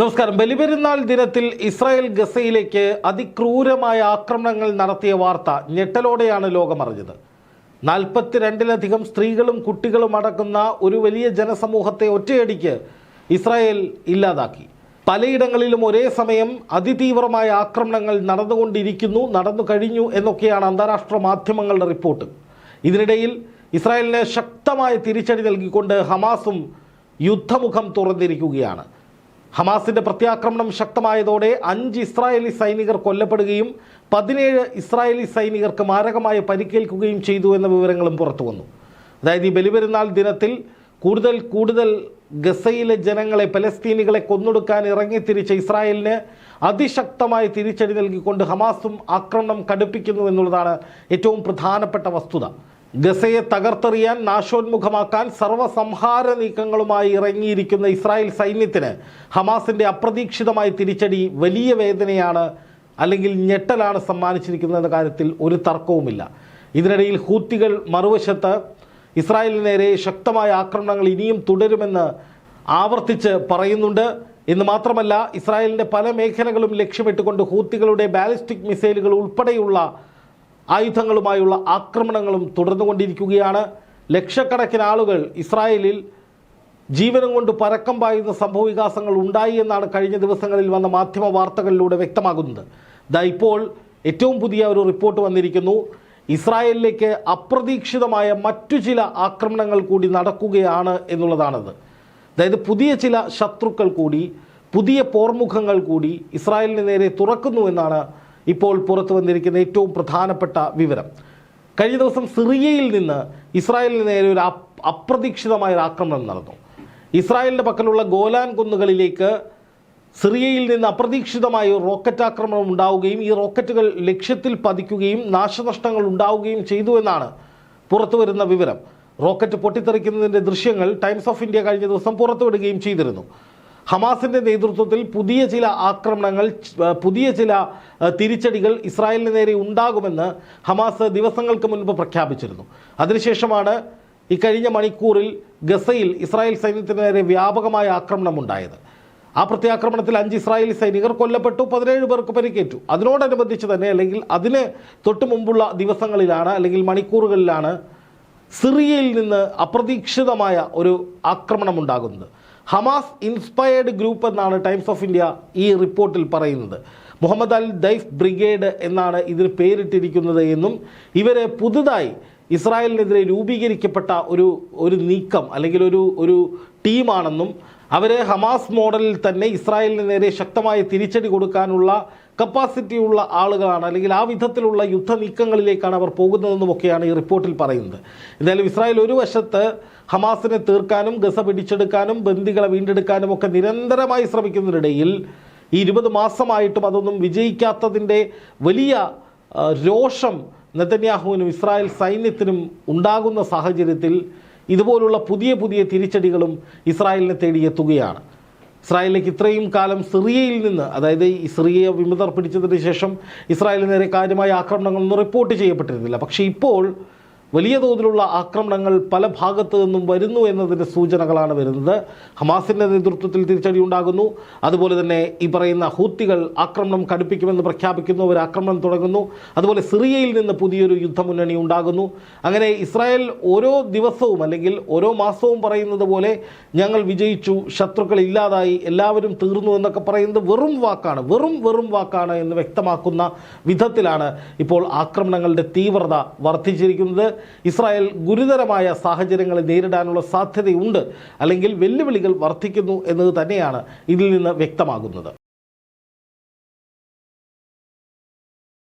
നമസ്കാരം. ബലിപെരുന്നാൾ ദിനത്തിൽ ഇസ്രായേൽ ഗസയിലേക്ക് അതിക്രൂരമായ ആക്രമണങ്ങൾ നടത്തിയ വാർത്ത ഞെട്ടലോടെയാണ് ലോകമറിഞ്ഞത്. നാൽപ്പത്തിരണ്ടിലധികം സ്ത്രീകളും കുട്ടികളും അടക്കുന്ന ഒരു വലിയ ജനസമൂഹത്തെ ഒറ്റയടിക്ക് ഇസ്രായേൽ ഇല്ലാതാക്കി. പലയിടങ്ങളിലും ഒരേ സമയം അതിതീവ്രമായ ആക്രമണങ്ങൾ നടന്നുകൊണ്ടിരിക്കുന്നു നടന്നു കഴിഞ്ഞു എന്നൊക്കെയാണ് അന്താരാഷ്ട്ര മാധ്യമങ്ങളുടെ റിപ്പോർട്ട്. ഇതിനിടയിൽ ഇസ്രായേലിനെ ശക്തമായ തിരിച്ചടി നൽകിക്കൊണ്ട് ഹമാസും യുദ്ധമുഖം തുറന്നിരിക്കുകയാണ്. ഹമാസിന്റെ പ്രത്യാക്രമണം ശക്തമായതോടെ അഞ്ച് ഇസ്രായേലി സൈനികർ കൊല്ലപ്പെടുകയും പതിനേഴ് ഇസ്രായേലി സൈനികർക്ക് മാരകമായ പരിക്കേൽക്കുകയും ചെയ്തു എന്ന വിവരങ്ങളും പുറത്തു വന്നു. അതായത് ഈ ബലിപെരുന്നാൾ ദിനത്തിൽ കൂടുതൽ കൂടുതൽ ഗസയിലെ ജനങ്ങളെ പലസ്തീനികളെ കൊന്നൊടുക്കാൻ ഇറങ്ങിത്തിരിച്ച ഇസ്രായേലിന് അതിശക്തമായി തിരിച്ചടി നൽകിക്കൊണ്ട് ഹമാസും ആക്രമണം കടുപ്പിക്കുന്നു എന്നുള്ളതാണ് ഏറ്റവും പ്രധാനപ്പെട്ട വസ്തുത. ഗസയെ തകർത്തെറിയാൻ നാശോന്മുഖമാക്കാൻ സർവസംഹാര നീക്കങ്ങളുമായി ഇറങ്ങിയിരിക്കുന്ന ഇസ്രായേൽ സൈന്യത്തിന് ഹമാസിന്റെ അപ്രതീക്ഷിതമായ തിരിച്ചടി വലിയ വേദനയാണ് അല്ലെങ്കിൽ ഞെട്ടലാണ് സമ്മാനിച്ചിരിക്കുന്നതെന്ന കാര്യത്തിൽ ഒരു തർക്കവുമില്ല. ഇതിനിടയിൽ ഹൂത്തികൾ മറുവശത്ത് ഇസ്രായേലിന് നേരെ ശക്തമായ ആക്രമണങ്ങൾ ഇനിയും തുടരുമെന്ന് ആവർത്തിച്ച് പറയുന്നുണ്ട്. എന്ന് മാത്രമല്ല ഇസ്രായേലിന്റെ പല മേഖലകളും ലക്ഷ്യമിട്ടുകൊണ്ട് ഹൂത്തികളുടെ ബാലിസ്റ്റിക് മിസൈലുകൾ ഉൾപ്പെടെയുള്ള ആയുധങ്ങളുമായുള്ള ആക്രമണങ്ങളും തുടർന്നുകൊണ്ടിരിക്കുകയാണ്. ലക്ഷക്കണക്കിന് ആളുകൾ ഇസ്രായേലിൽ ജീവനം കൊണ്ട് പരക്കം പായുന്ന സംഭവവികാസങ്ങൾ ഉണ്ടായി എന്നാണ് കഴിഞ്ഞ ദിവസങ്ങളിൽ വന്ന മാധ്യമ വാർത്തകളിലൂടെ വ്യക്തമാകുന്നത്. ദാ ഇപ്പോൾ ഏറ്റവും പുതിയ ഒരു റിപ്പോർട്ട് വന്നിരിക്കുന്നു. ഇസ്രായേലിലേക്ക് അപ്രതീക്ഷിതമായ മറ്റു ചില ആക്രമണങ്ങൾ കൂടി നടക്കുകയാണ് എന്നുള്ളതാണത്. അതായത് പുതിയ ചില ശത്രുക്കൾ കൂടി പുതിയ പോർമുഖങ്ങൾ കൂടി ഇസ്രായേലിന് നേരെ തുറക്കുന്നു എന്നാണ് ഇപ്പോൾ പുറത്തു വന്നിരിക്കുന്ന ഏറ്റവും പ്രധാനപ്പെട്ട വിവരം. കഴിഞ്ഞ ദിവസം സിറിയയിൽ നിന്ന് ഇസ്രായേലിന് നേരെ ഒരു അപ്രതീക്ഷിതമായ ഒരു ആക്രമണം നടന്നു. ഇസ്രായേലിന്റെ പക്കലുള്ള ഗോലാൻ കുന്നുകളിലേക്ക് സിറിയയിൽ നിന്ന് അപ്രതീക്ഷിതമായ ഒരു റോക്കറ്റ് ആക്രമണം ഉണ്ടാവുകയും ഈ റോക്കറ്റുകൾ ലക്ഷ്യത്തിൽ പതിക്കുകയും നാശനഷ്ടങ്ങൾ ഉണ്ടാവുകയും ചെയ്തു എന്നാണ് പുറത്തു വരുന്ന വിവരം. റോക്കറ്റ് പൊട്ടിത്തെറിക്കുന്നതിന്റെ ദൃശ്യങ്ങൾ ടൈംസ് ഓഫ് ഇന്ത്യ കഴിഞ്ഞ ദിവസം പുറത്തുവിടുകയും ചെയ്തിരുന്നു. ഹമാസിന്റെ നേതൃത്വത്തിൽ പുതിയ ചില ആക്രമണങ്ങൾ പുതിയ ചില തിരിച്ചടികൾ ഇസ്രായേലിന് നേരെ ഉണ്ടാകുമെന്ന് ഹമാസ് ദിവസങ്ങൾക്ക് മുൻപ് പ്രഖ്യാപിച്ചിരുന്നു. അതിനുശേഷമാണ് ഇക്കഴിഞ്ഞ മണിക്കൂറിൽ ഗസയിൽ ഇസ്രായേൽ സൈന്യത്തിന് നേരെ വ്യാപകമായ ആക്രമണം ഉണ്ടായത്. ആ പ്രത്യാക്രമണത്തിൽ അഞ്ച് ഇസ്രായേലി സൈനികർ കൊല്ലപ്പെട്ടു പതിനേഴ് പേർക്ക് പരിക്കേറ്റു. അതിനോടനുബന്ധിച്ച് തന്നെ അല്ലെങ്കിൽ അതിന് തൊട്ട് മുമ്പുള്ള ദിവസങ്ങളിലാണ് അല്ലെങ്കിൽ മണിക്കൂറുകളിലാണ് സിറിയയിൽ നിന്ന് അപ്രതീക്ഷിതമായ ഒരു ആക്രമണം ഉണ്ടാകുന്നത് ഹമാസ് ഇൻസ്പയർഡ് ഗ്രൂപ്പ് എന്നാണ് ടൈംസ് ഓഫ് ഇന്ത്യ ഈ റിപ്പോർട്ടിൽ പറയുന്നത്. മുഹമ്മദ് അൽ ദൈഫ് ബ്രിഗേഡ് എന്നാണ് ഇതിന് പേരിട്ടിരിക്കുന്നത് എന്നും ഇവരെ പുതുതായി ഇസ്രായേലിനെതിരെ രൂപീകരിക്കപ്പെട്ട ഒരു ഒരു നീക്കം അല്ലെങ്കിൽ ഒരു ഒരു ടീമാണെന്നും അവരെ ഹമാസ് മോഡലിൽ തന്നെ ഇസ്രായേലിന് നേരെ ശക്തമായ തിരിച്ചടി കൊടുക്കാനുള്ള കപ്പാസിറ്റി ഉള്ള ആളുകളാണ് അല്ലെങ്കിൽ ആ വിധത്തിലുള്ള യുദ്ധ നീക്കങ്ങളിലേക്കാണ് അവർ പോകുന്നതെന്നുമൊക്കെയാണ് ഈ റിപ്പോർട്ടിൽ പറയുന്നത്. എന്തായാലും ഇസ്രായേൽ ഒരു വശത്ത് ഹമാസിനെ തീർക്കാനും ഗസ പിടിച്ചെടുക്കാനും ബന്ദികളെ വീണ്ടെടുക്കാനും ഒക്കെ നിരന്തരമായി ശ്രമിക്കുന്നതിനിടയിൽ ഈ ഇരുപത് മാസമായിട്ടും അതൊന്നും വിജയിക്കാത്തതിന്റെ വലിയ രോഷം നെതന്യാഹുവിനും ഇസ്രായേൽ സൈന്യത്തിനും ഉണ്ടാകുന്ന സാഹചര്യത്തിൽ ഇതുപോലുള്ള പുതിയ പുതിയ തിരിച്ചടികളും ഇസ്രായേലിനെ തേടിയെത്തുകയാണ്. ഇസ്രായേലിലേക്ക് ഇത്രയും കാലം സിറിയയിൽ നിന്ന് അതായത് സിറിയ വിമതർ പിടിച്ചതിന് ശേഷം ഇസ്രായേലിന് നേരെ കാര്യമായ ആക്രമണങ്ങളൊന്നും റിപ്പോർട്ട് ചെയ്യപ്പെട്ടിരുന്നില്ല. പക്ഷേ ഇപ്പോൾ വലിയ തോതിലുള്ള ആക്രമണങ്ങൾ പല ഭാഗത്തു നിന്നും വരുന്നു എന്നതിന്റെ സൂചനകളാണ് വരുന്നത്. ഹമാസിന്റെ നേതൃത്വത്തിൽ തിരിച്ചടി ഉണ്ടാകുന്നു. അതുപോലെ തന്നെ ഈ പറയുന്ന ഹൂത്തികൾ ആക്രമണം കടുപ്പിക്കുമെന്ന് പ്രഖ്യാപിക്കുന്നു. അവർ ആക്രമണം തുടങ്ങുന്നു. അതുപോലെ സിറിയയിൽ നിന്ന് പുതിയൊരു യുദ്ധമുന്നണി ഉണ്ടാകുന്നു. അങ്ങനെ ഇസ്രായേൽ ഓരോ ദിവസവും അല്ലെങ്കിൽ ഓരോ മാസവും പറയുന്നത് പോലെ ഞങ്ങൾ വിജയിച്ചു ശത്രുക്കൾ ഇല്ലാതായി എല്ലാവരും തീർന്നു എന്നൊക്കെ പറയുന്നത് വെറും വാക്കാണ്. വെറും വെറും വാക്കാണ് എന്ന് വ്യക്തമാക്കുന്ന വിധത്തിലാണ് ഇപ്പോൾ ആക്രമണങ്ങളുടെ തീവ്രത വർദ്ധിച്ചിരിക്കുന്നത്. ഇസ്രായേൽ ഗുരുതരമായ സാഹചര്യങ്ങളെ നേരിടാനുള്ള സാധ്യതയുണ്ട് അല്ലെങ്കിൽ വെല്ലുവിളികൾ വർദ്ധിക്കുന്നു എന്നത് തന്നെയാണ് ഇതിൽ നിന്ന് വ്യക്തമാകുന്നത്.